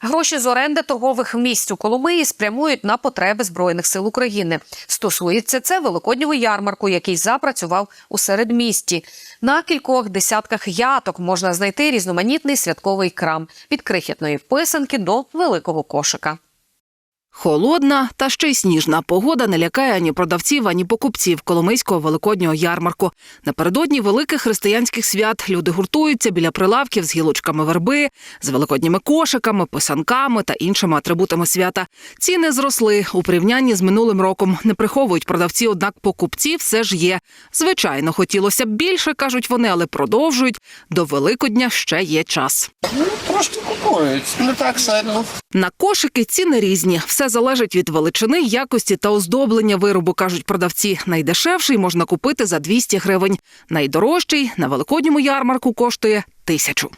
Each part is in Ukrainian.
Гроші з оренди торгових місць у Коломиї спрямують на потреби збройних сил України. Стосується це великоднього ярмарку, який запрацював у середмісті. На кількох десятках яток можна знайти різноманітний святковий крам від крихітної писанки до великого кошика. Холодна та ще й сніжна погода не лякає ані продавців, ані покупців Коломийського великоднього ярмарку. Напередодні великих християнських свят люди гуртуються біля прилавків з гілочками верби, з великодніми кошиками, писанками та іншими атрибутами свята. Ціни зросли у порівнянні з минулим роком. Не приховують продавці, однак покупці все ж є. Звичайно, хотілося б більше, кажуть вони, але продовжують. До Великодня ще є час. Ну, трошки купують, не так сильно. На кошики ціни різні. Все залежить від величини, якості та оздоблення виробу, кажуть продавці. Найдешевший можна купити за 200 гривень. Найдорожчий на великодньому ярмарку коштує тисячу.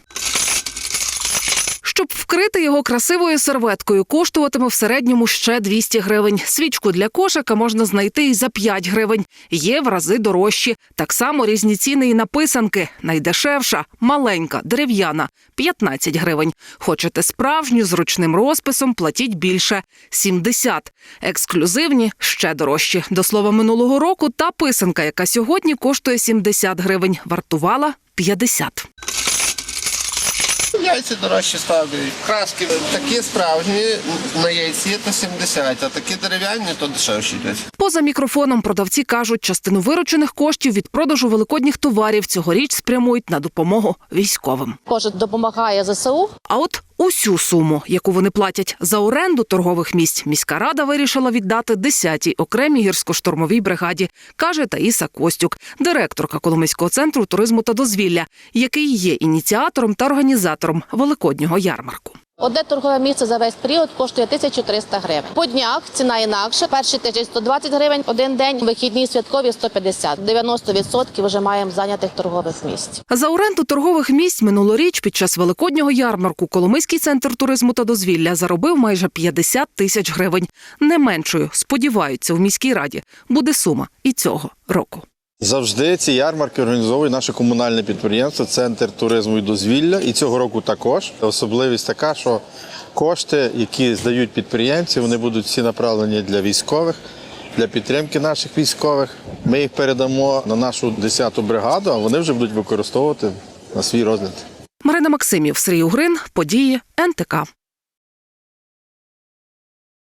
Щоб вкрити його красивою серветкою, коштуватиме в середньому ще 200 гривень. Свічку для кошика можна знайти і за 5 гривень. Є в рази дорожчі. Так само різні ціни і на писанки. Найдешевша, маленька, дерев'яна 15 гривень. Хочете справжню з ручним розписом, платіть більше 70. Ексклюзивні ще дорожчі. До слова, минулого року та писанка, яка сьогодні коштує 70 гривень, вартувала 50. Яйця дорожчі ставлять. Краски такі справжні на яйці то 70, а такі дерев'яні то дешевші йдуть. Поза мікрофоном продавці кажуть, частину виручених коштів від продажу великодніх товарів цьогоріч спрямують на допомогу військовим. Кожен допомагає ЗСУ. А от усю суму, яку вони платять за оренду торгових місць, міська рада вирішила віддати 10-й окремій гірсько-штурмовій бригаді, каже Таїса Костюк, директорка Коломийського центру туризму та дозвілля, який є ініціатором та організатором великоднього ярмарку. Одне торгове місце за весь період коштує 1300 гривень. По днях ціна інакша. Перший тиждень 120 гривень, один день, вихідні святкові 150. 90% вже маємо зайнятих торгових місць. За оренду торгових місць минулоріч під час великоднього ярмарку Коломийський центр туризму та дозвілля заробив майже 50 тисяч гривень. Не меншою, сподіваються, в міській раді буде сума і цього року. Завжди ці ярмарки організовує наше комунальне підприємство, центр туризму і дозвілля. І цього року також особливість така, що кошти, які здають підприємці, вони будуть всі направлені для військових, для підтримки наших військових. Ми їх передамо на нашу 10-ту бригаду, а вони вже будуть використовувати на свій розгляд. Марина Максимів, Сергій Угрин, події НТК.